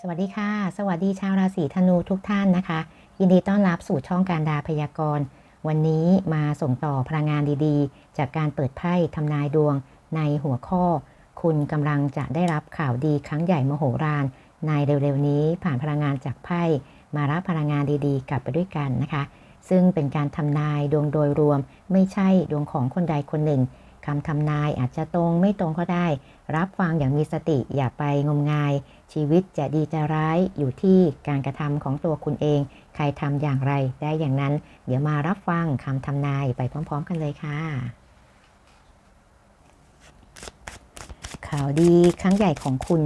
สวัสดีค่ะ สวัสดีชาวราศีธนูทุกท่านนะคะ ยินดีต้อนรับสู่ช่องการดาพยากรณ์ วันนี้มาส่งต่อพลังงานดีๆ จากการเปิดไพ่ทำนายดวงในหัวข้อ คุณกำลังจะได้รับข่าวดีครั้งใหญ่มโหฬารในเร็วๆนี้ผ่านพลังงานจากไพ่มารับพลังงานดีๆ กลับไปด้วยกันนะคะ ซึ่งเป็นการทำนายดวงโดยรวม ไม่ใช่ดวงของคนใดคนหนึ่งคำทำนายอาจจะตรงไม่ตรงก็ได้ รับฟังอย่างมีสติอย่าไปงมงาย ชีวิตจะดีจะร้ายอยู่ที่การกระทำของตัวคุณเอง ใครทำอย่างไรได้อย่างนั้น เดี๋ยวมารับฟังคำทำนายไปพร้อม ๆ กันเลยค่ะ ข่าวดีครั้งใหญ่ของคุณ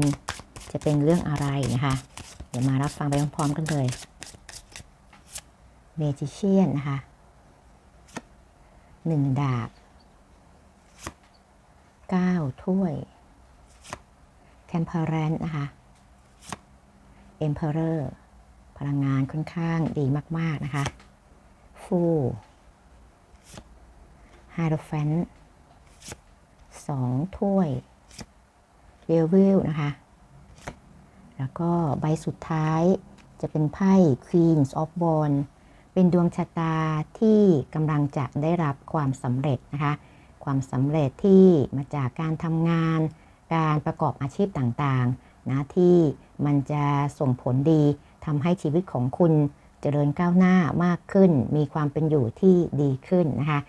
จะเป็นเรื่องอะไรนะคะ เดี๋ยวมารับฟังไปพร้อม ๆ กันเลยเมจิเชียนนะคะหนึ่งดาบเก้าถ้วยแ e มเพ r รนนะคะ Emperor พลังงานค่อนข้างดีมาก ๆ นะคะ ฟูไฮโดรแฟนสองถ้วยเวลวิลนะคะ แล้วก็ใบสุดท้ายจะเป็นไพ่ Queens of w a n เป็นดวงชะตาที่กำลังจะได้รับความสำเร็จนะคะ ความสำเร็จที่มาจากการทำงาน การประกอบอาชีพต่าง ๆ นะที่ มันจะส่งผลดีทำให้ชีวิตของคุณเจริญก้าวหน้ามากขึ้น มีความเป็นอยู่ที่ดีขึ้นนะคะ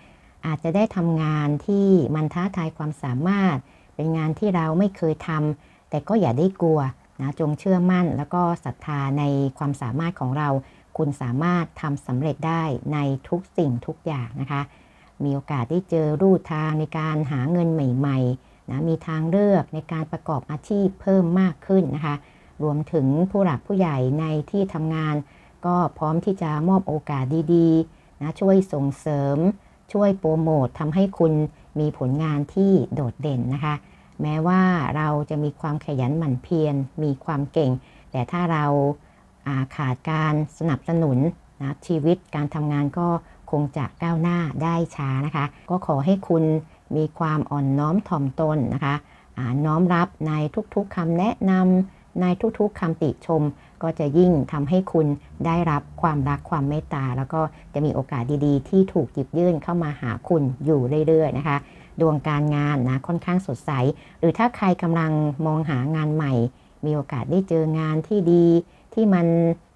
อาจจะได้ทำงานที่มันท้าทายความสามารถ เป็นงานที่เราไม่เคยทำแต่ก็อย่าได้กลัวนะจงเชื่อมั่นแล้วก็ศรัทธาในความสามารถของเรา คุณสามารถทำสำเร็จได้ในทุกสิ่งทุกอย่างนะคะ มีโอกาสได้เจอรูทางในการหาเงินใหม่ๆนะมีทางเลือกในการประกอบอาชีพเพิ่มมากขึ้นนะคะ รวมถึงผู้หลักผู้ใหญ่ในที่ทำงาน ก็พร้อมที่จะมอบโอกาสดีๆนะช่วยส่งเสริม ช่วยโปรโมททำให้คุณมีผลงานที่โดดเด่นนะคะ แม้ว่าเราจะมีความขยันหมั่นเพียรมีความเก่ง แต่ถ้าเราาขาดการสนับสนุนนะชีวิตการทำงานก็คงจะก้าวหน้าได้ช้านะคะ ก็ขอให้คุณมีความอ่อนน้อมถ่อมตนนะคะน้อมรับในทุกๆคำแนะนำ ในทุกๆคำติชม ก็จะยิ่งทำให้คุณได้รับความรักความเมตตา แล้วก็จะมีโอกาสดีๆ ที่ถูกหยิบยื่นเข้ามาหาคุณอยู่เรื่อยๆนะคะดวงการงานนะค่อนข้างสดใส หรือถ้าใครกำลังมองหางานใหม่ มีโอกาสได้เจองานที่ดี ที่มัน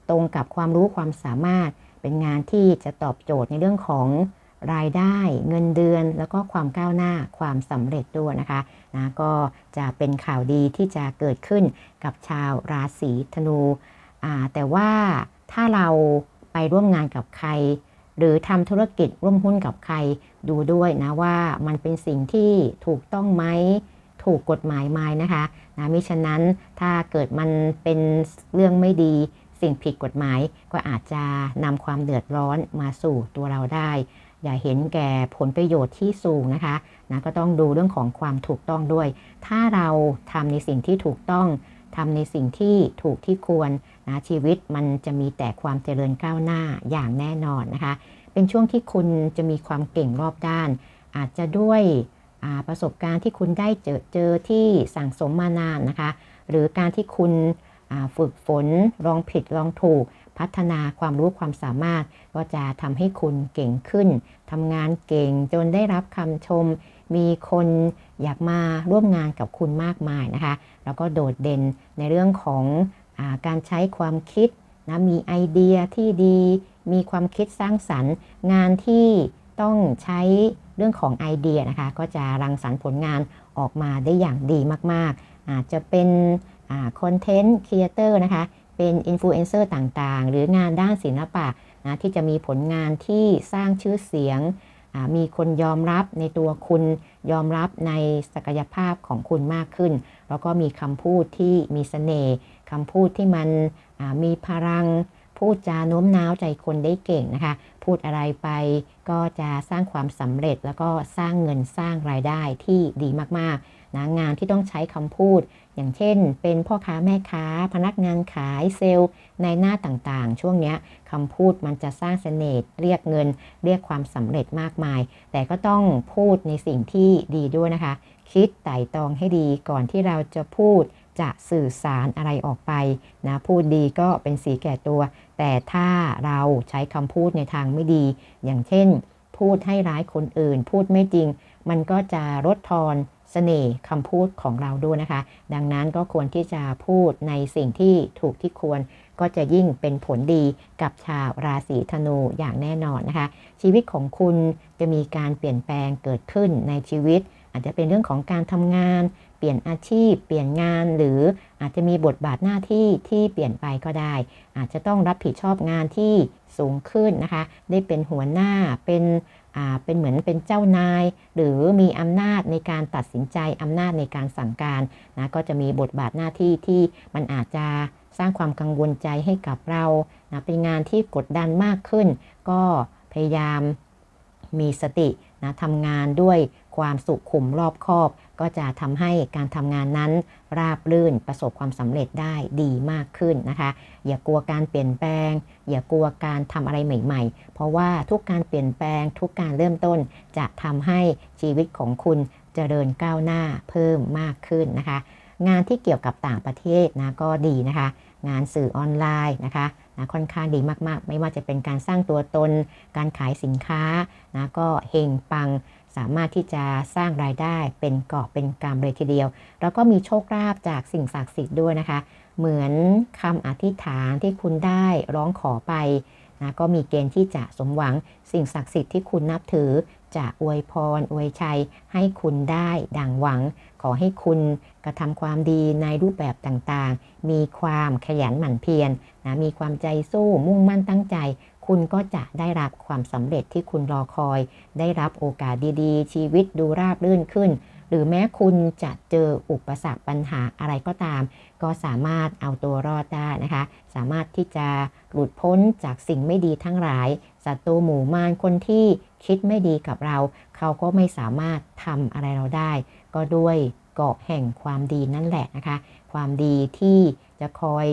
ตรงกับความรู้ความสามารถ เป็นงานที่จะตอบโจทย์ในเรื่องของ รายได้เงินเดือนแล้วก็ความก้าวหน้าความสำเร็จด้วยนะคะนะก็จะเป็นข่าวดีที่จะเกิดขึ้นกับชาวราศีธนูแต่ว่าถ้าเราไปร่วมงานกับใคร หรือทำธุรกิจร่วมหุ้นกับใครดูด้วยนะว่ามันเป็นสิ่งที่ถูกต้องไหมถูกกฎหมายไหมนะคะนะมิฉะนั้นถ้าเกิดมันเป็นเรื่องไม่ดีสิ่งผิดกฎหมายก็อาจจะนำความเดือดร้อนมาสู่ตัวเราได้ อย่าเห็นแก่ผลประโยชน์ที่สูงนะคะนะก็ต้องดูเรื่องของความถูกต้องด้วย ถ้าเราทำในสิ่งที่ถูกต้องทำในสิ่งที่ถูกที่ควรนะชีวิตมันจะมีแต่ความเจริญก้าวหน้าอย่างแน่นอนนะคะ เป็นช่วงที่คุณจะมีความเก่งรอบด้าน อาจจะด้วยประสบการณ์ที่คุณได้เจอเจอที่สั่งสมมานานนะคะ หรือการที่คุณฝึกฝนลองผิดลองถูก พัฒนาความรู้ความสามารถ ก็จะทำให้คุณเก่งขึ้นทำงานเก่งจนได้รับคำชม มีคนอยากมาร่วมงานกับคุณมากมายนะคะ แล้วก็โดดเด่นในเรื่องของอการใช้ความคิดนะมีไอเดียที่ดี มีความคิดสร้างสรรค์ งานที่ต้องใช้เรื่องของไอเดียนะคะ ก็จะรังสรรค์ผลงานออกมาได้อย่างดีมากๆ อาจจะเป็นคอนเทนต์ครีเอเตอร์นะคะ เป็นอินฟลูเอนเซอร์ต่างๆ หรืองานด้านศิลปะนะที่จะมีผลงานที่สร้างชื่อเสียง มีคนยอมรับในตัวคุณยอมรับในศักยภาพของคุณมากขึ้น แล้วก็มีคำพูดที่มีสเสน่ห์คำพูดที่มันมีพลังพูดจาโน้มน้าวใจคนได้เก่งนะคะ พูดอะไรไปก็จะสร้างความสำเร็จแล้วก็สร้างเงินสร้างรายได้ที่ดีมากๆนะงานที่ต้องใช้คำพูด อย่างเช่น เป็นพ่อค้าแม่ค้า พนักงานขายเซลล์ในหน้าต่างๆ ช่วงนี้คำพูดมันจะสร้างเสน่ห์เรียกเงิน เรียกความสำเร็จมากมาย แต่ก็ต้องพูดในสิ่งที่ดีด้วยนะคะ คิดไต่ตองให้ดีก่อนที่เราจะพูดจะสื่อสารอะไรออกไปนะพูดดีก็เป็นสีแก่ตัว แต่ถ้าเราใช้คำพูดในทางไม่ดี อย่างเช่น พูดให้ร้ายคนอื่น พูดไม่จริง มันก็จะลดทอน เสน่ห์คำพูดของเราด้วยนะคะ ดังนั้นก็ควรที่จะพูดในสิ่งที่ถูกที่ควรก็จะยิ่งเป็นผลดีกับชาวราศีธนูอย่างแน่นอนนะคะ ชีวิตของคุณจะมีการเปลี่ยนแปลงเกิดขึ้นในชีวิต อาจจะเป็นเรื่องของการทำงาน ลี่ยนอาชีพ เปลี่ยนงาน หรืออาจจะมีบทบาทหน้าที่ที่เปลี่ยนไปก็ได้ อาจจะต้องรับผิดชอบงานที่สูงขึ้นนะคะ ได้เป็นหัวหน้าเป็นอ่าเป็นเหมือนเป็นเจ้านาย หรือมีอำนาจในการตัดสินใจอำนาจในการสั่งการนะก็จะมีบทบาทหน้าที่ที่มันอาจจะสร้างความกังวลใจให้กับเรานะเป็นงานที่กดดันมากขึ้น ก็พยายามมีสตินะทำงานด้วยความสุขุมรอบคอบ ก็จะทำให้การทำงานนั้นราบรื่นประสบความสำเร็จได้ดีมากขึ้นนะคะ อย่ากลัวการเปลี่ยนแปลง อย่ากลัวการทำอะไรใหม่ ๆ เพราะว่าทุกการเปลี่ยนแปลงทุกการเริ่มต้นจะทำให้ชีวิตของคุณเจริญก้าวหน้าเพิ่มมากขึ้นนะคะ งานที่เกี่ยวกับต่างประเทศนะก็ดีนะคะ งานสื่อออนไลน์นะคะนะค่อนข้างดีมากๆ ไม่ว่าจะเป็นการสร้างตัวตน การขายสินค้านะก็เฮงปัง สามารถที่จะสร้างรายได้เป็นกอบเป็นกำเลยทีเดียว แล้วก็มีโชคลาภจากสิ่งศักดิ์สิทธิ์ด้วยนะคะ เหมือนคำอธิษฐานที่คุณได้ร้องขอไปนะก็มีเกณฑ์ที่จะสมหวังสิ่งศักดิ์สิทธิ์ที่คุณนับถือจะอวยพรอวยชัย ให้คุณได้ดังหวัง ขอให้คุณกระทำความดีในรูปแบบต่างๆ มีความขยันหมั่นเพียรนะมีความใจสู้มุ่งมั่นตั้งใจ คุณก็จะได้รับความสำเร็จที่คุณรอคอย ได้รับโอกาสดีๆ ชีวิตดูราบรื่นขึ้น หรือแม้คุณจะเจออุปสรรคปัญหาอะไรก็ตาม ก็สามารถเอาตัวรอดได้นะคะ สามารถที่จะหลุดพ้นจากสิ่งไม่ดีทั้งหลายศัตรูหมู่มารคนที่คิดไม่ดีกับเรา เขาก็ไม่สามารถทำอะไรเราได้ ก็ด้วยเกาะแห่งความดีนั่นแหละนะคะ ความดีที่จะคอย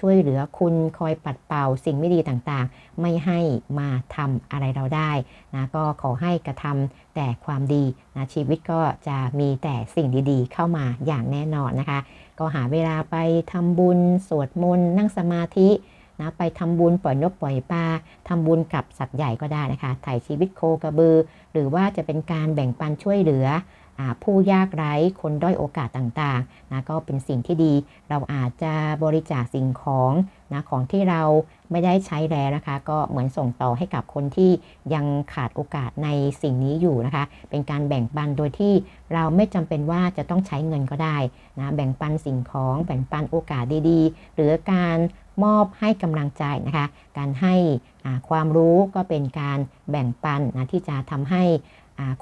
ช่วยเหลือคุณคอยปัดเป่าสิ่งไม่ดีต่างๆ ไม่ให้มาทำอะไรเราได้นะก็ขอให้กระทำแต่ความดีนะชีวิตก็จะมีแต่สิ่งดีๆ เข้ามาอย่างแน่นอนนะคะ ก็หาเวลาไปทำบุญ สวดมนต์นั่งสมาธินะไปทำบุญปล่อยนกปล่อยปลาทำบุญกับสัตว์ใหญ่ก็ได้นะคะ ถ่ายชีวิตโคกระบือ หรือว่าจะเป็นการแบ่งปันช่วยเหลืออ ผู้ยากไร้คนด้อยโอกาสต่างๆนะก็เป็นสิ่งที่ดี เราอาจจะบริจาคสิ่งของนะของที่เราไม่ได้ใช้แล้วนะคะ ก็เหมือนส่งต่อให้กับคนที่ยังขาดโอกาสในสิ่งนี้อยู่นะคะ เป็นการแบ่งปันโดยที่เราไม่จำเป็นว่าจะต้องใช้เงินก็ได้นะแบ่งปันสิ่งของแบ่งปันโอกาสดีๆ หรือการมอบให้กำลังใจนะคะ การให้ความรู้ก็เป็นการแบ่งปันนะที่จะทำให้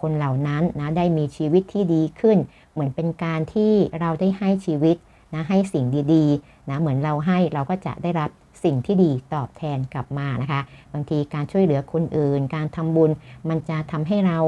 คนเหล่านั้นนะได้มีชีวิตที่ดีขึ้น เหมือนเป็นการที่เราได้ให้ชีวิตนะให้สิ่งดีๆนะเหมือนเราให้เราก็จะได้รับสิ่งที่ดีตอบแทนกลับมานะคะ บางทีการช่วยเหลือคนอื่น การทำบุญมันจะทำให้เรา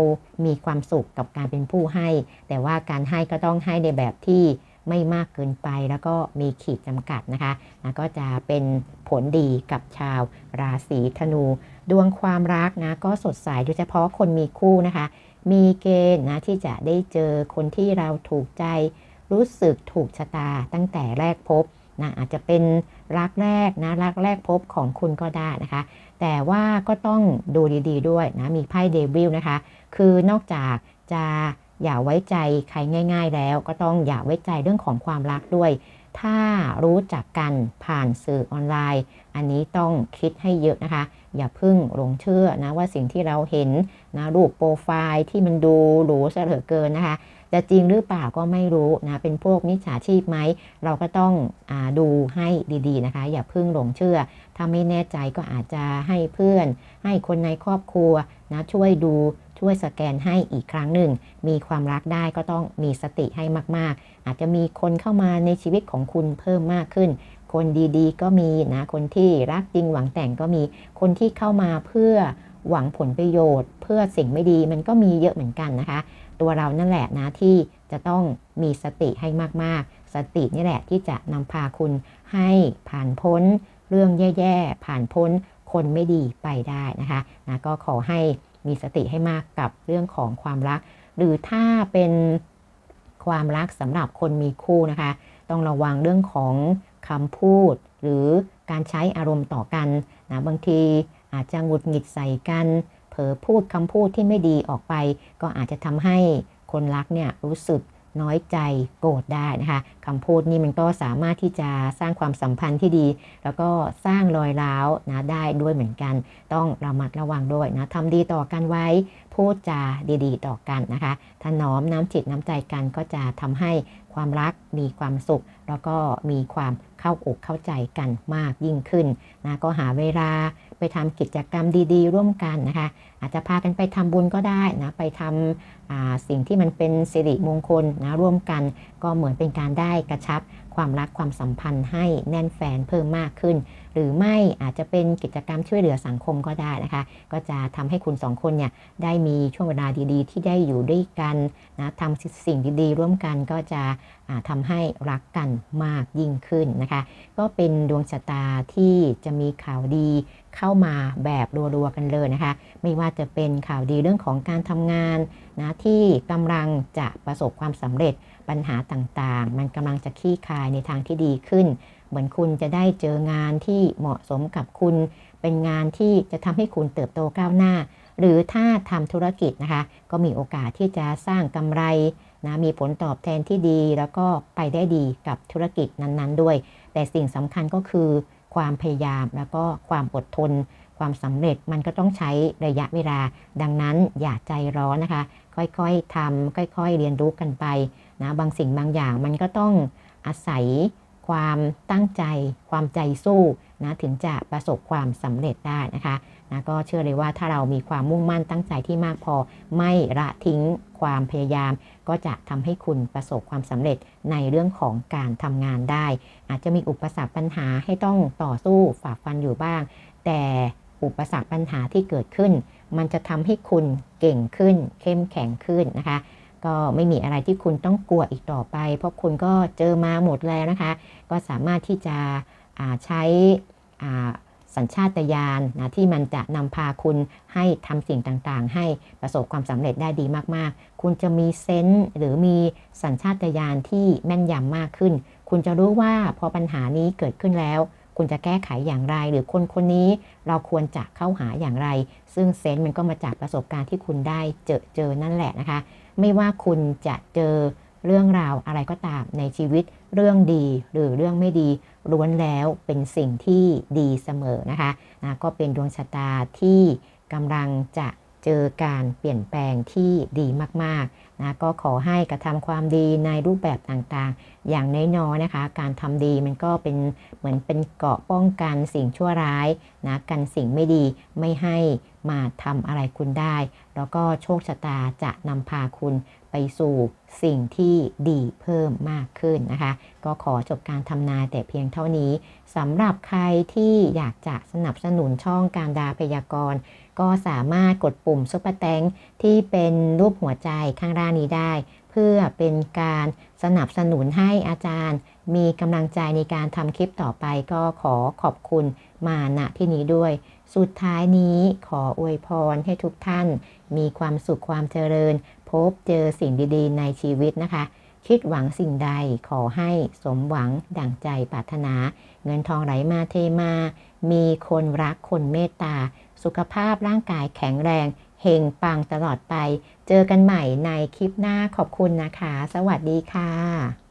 มีความสุขกับการเป็นผู้ให้ แต่ว่าการให้ก็ต้องให้ในแบบที่ ไม่มากเกินไปแล้วก็มีขีดจำกัดนะคะนะก็จะเป็นผลดีกับชาวราศีธนู ดวงความรักนะก็สดใสโดยเฉพาะคนมีคู่นะคะ มีเกณฑ์นะที่จะได้เจอคนที่เราถูกใจ รู้สึกถูกชะตาตั้งแต่แรกพบนะอาจจะเป็นรักแรกนะรักแรกพบของคุณก็ได้นะคะ แต่ว่าก็ต้องดูดีๆด้วยนะมีไพ่เดวิลนะคะ คือนอกจากจะ อย่าไว้ใจใครง่าย ๆ แล้ว ก็ต้องอย่าไว้ใจเรื่องของความรักด้วย ถ้ารู้จักกันผ่านสื่อออนไลน์ อันนี้ต้องคิดให้เยอะนะคะ อย่าพึ่งหลงเชื่อนะว่าสิ่งที่เราเห็นนะรูปโปรไฟล์ที่มันดูหรูเสลอเกินนะคะจะจริงหรือเปล่าก็ไม่รู้นะ เป็นพวกมิจฉาชีพไหม เราก็ต้องอดูให้ดีๆนะคะ อย่าพึ่งหลงเชื่อ ถ้าไม่แน่ใจก็อาจจะให้เพื่อน ให้คนในครอบครัวนะช่วยดู ช่วยสแกนให้อีกครั้งหนึ่ง มีความรักได้ก็ต้องมีสติให้มาก ๆ อาจจะมีคนเข้ามาในชีวิตของคุณเพิ่มมากขึ้น คนดีๆ ก็มีนะ คนที่รักจริงหวังแต่งก็มี คนที่เข้ามาเพื่อหวังผลประโยชน์ เพื่อสิ่งไม่ดีมันก็มีเยอะเหมือนกันนะคะ ตัวเรานั่นแหละนะที่จะต้องมีสติให้มากๆ สตินี่แหละที่จะนำพาคุณให้ผ่านพ้น เรื่องแย่ ๆ ผ่านพ้นคนไม่ดีไปได้นะคะนะก็ขอให้ มีสติให้มากกับเรื่องของความรัก หรือถ้าเป็นความรักสำหรับคนมีคู่นะคะ ต้องระวังเรื่องของคำพูด หรือการใช้อารมณ์ต่อกันนะบางทีอาจจะหงุดหงิดใส่กัน เผลอพูดคำพูดที่ไม่ดีออกไป ก็อาจจะทำให้คนรักเนี่ยรู้สึก น้อยใจโกรธได้นะคะคำพูดนี่มันก็สามารถที่จะสร้างความสัมพันธ์ที่ดี แล้วก็สร้างรอยร้าวนะได้ด้วยเหมือนกัน ต้องระมัดระวังด้วยนะทำดีต่อกันไว้พูดจาดีๆ ต่อกันนะคะถ้าน้อมน้ำจิตน้ำใจกันก็จะทำให้ความรักมีความสุข แล้วก็มีความเข้าอกเข้าใจกันมากยิ่งขึ้นนะก็หาเวลา ไปทำกิจกรรมดีๆ ร่วมกันนะคะ อาจจะพากันไปทำบุญก็ได้นะไปทำสิ่งที่มันเป็นสิริมงคลนะร่วมกัน ก็เหมือนเป็นการได้กระชับ ความรักความสัมพันธ์ให้แน่นแฟนเพิ่มมากขึ้น หรือไม่อาจจะเป็นกิจกรรมช่วยเหลือสังคมก็ได้นะคะ ก็จะทำให้คุณสองคนเนี่ยได้มีช่วงเวลาดีๆ ที่ได้อยู่ด้วยกันนะทำสิ่งดีๆ ร่วมกันก็จะทำให้รักกันมากยิ่งขึ้นนะคะ ก็เป็นดวงชะตาที่จะมีข่าวดีเข้ามาแบบรัวๆกันเลยนะคะ ไม่ว่าจะเป็นข่าวดีเรื่องของการทำงานนะที่กำลังจะประสบความสำเร็จ ปัญหาต่างๆ มันกำลังจะคลี่คลายในทางที่ดีขึ้น เหมือนคุณจะได้เจองานที่เหมาะสมกับคุณ เป็นงานที่จะทำให้คุณเติบโตก้าวหน้า หรือถ้าทำธุรกิจนะคะ ก็มีโอกาสที่จะสร้างกำไรนะมีผลตอบแทนที่ดี แล้วก็ไปได้ดีกับธุรกิจนั้นๆด้วย แต่สิ่งสำคัญก็คือความพยายามแล้วก็ความอดทน ความสำเร็จมันก็ต้องใช้ระยะเวลา ดังนั้นอย่าใจร้อนนะคะ ค่อยๆทำค่อย ๆ เรียนรู้กันไป นะบางสิ่งบางอย่างมันก็ต้องอาศัยความตั้งใจ ความใจสู้นะถึงจะประสบความสำเร็จได้นะคะนะก็เชื่อเลยว่าถ้าเรามีความมุ่งมั่นตั้งใจที่มากพอ ไม่ละทิ้งความพยายาม ก็จะทำให้คุณประสบความสำเร็จในเรื่องของการทำงานได้ อาจจะมีอุปสรรคปัญหาให้ต้องต่อสู้ฝ่าฟันอยู่บ้าง แต่อุปสรรคปัญหาที่เกิดขึ้น มันจะทำให้คุณเก่งขึ้น เข้มแข็งขึ้นนะคะ ก็ไม่มีอะไรที่คุณต้องกลัวอีกต่อไป เพราะคุณก็เจอมาหมดแล้วนะคะ ก็สามารถที่จะใช้สัญชาตญาณนะที่มันจะนำพาคุณให้ทำสิ่งต่างๆ ให้ประสบความสำเร็จได้ดีมากๆ คุณจะมีเซนส์หรือมีสัญชาตญาณที่แม่นยำมากขึ้น คุณจะรู้ว่าพอปัญหานี้เกิดขึ้นแล้ว คุณจะแก้ไขอย่างไร หรือคนคนนี้เราควรจะเข้าหาอย่างไร ซึ่งเซนส์มันก็มาจากประสบการณ์ที่คุณได้เจอเจอนั่นแหละนะคะ ไม่ว่าคุณจะเจอเรื่องราวอะไรก็ตามในชีวิตเรื่องดีหรือเรื่องไม่ดีล้วนแล้วเป็นสิ่งที่ดีเสมอนะคะนะก็เป็นดวงชะตาที่กำลังจะ เจอการเปลี่ยนแปลงที่ดีมากๆนะก็ขอให้กระทำความดีในรูปแบบต่างๆ อย่างน้อยๆนะคะ การทำดีมันก็เป็นเหมือนเป็นเกราะป้องกันสิ่งชั่วร้ายนะกันสิ่งไม่ดีไม่ให้มาทำอะไรคุณได้ แล้วก็โชคชะตาจะนำพาคุณไปสู่สิ่งที่ดีเพิ่มมากขึ้นนะคะ ก็ขอจบการทำนายแต่เพียงเท่านี้สำหรับใครที่อยากจะสนับสนุนช่องการดาพยากรณ์ ก็สามารถกดปุ่มซุปเปอร์แตงที่เป็นรูปหัวใจข้างล่างนี้ได้ เพื่อเป็นการสนับสนุนให้อาจารย์ มีกำลังใจในการทำคลิปต่อไปก็ขอขอบคุณมาณที่นี้ด้วย สุดท้ายนี้ขออวยพรให้ทุกท่าน มีความสุขความเจริญ พบเจอสิ่งดีๆ ในชีวิตนะคะ คิดหวังสิ่งใดขอให้สมหวังดั่งใจปรารถนา เงินทองไหลมาเทมา มีคนรักคนเมตตา สุขภาพร่างกายแข็งแรงเฮงปังตลอดไป เจอกันใหม่ในคลิปหน้าขอบคุณนะคะ สวัสดีค่ะ